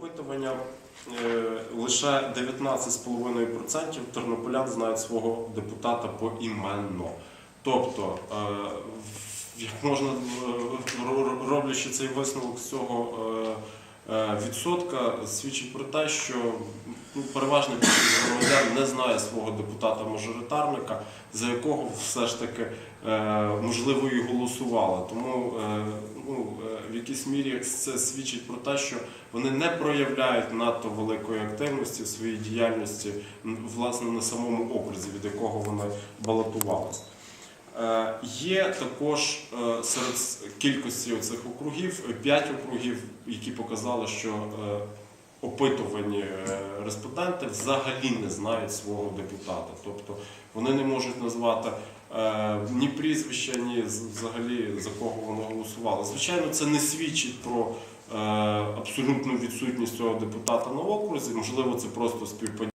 опитування е, лише 19,5% тернополян знають свого депутата поіменно. Тобто, е, як можна е, роблячи цей висновок з цього відсотка, свідчить про те, що ну, переважна громадян не знає свого депутата-мажоритарника, за якого все ж таки можливо і голосували. Тому якійсь мірі це свідчить про те, що вони не проявляють надто великої активності в своїй діяльності власне на самому окрузі, від якого вони балотувалися. Е, Є також е, серед кількості цих округів е, п'ять округів, які показали, що опитувані респонденти взагалі не знають свого депутата. Тобто вони не можуть назвати ні прізвища, ні взагалі за кого воно голосувало. Звичайно, це не свідчить про е, абсолютну відсутність цього депутата на окрузі. Можливо, це просто співпадіння.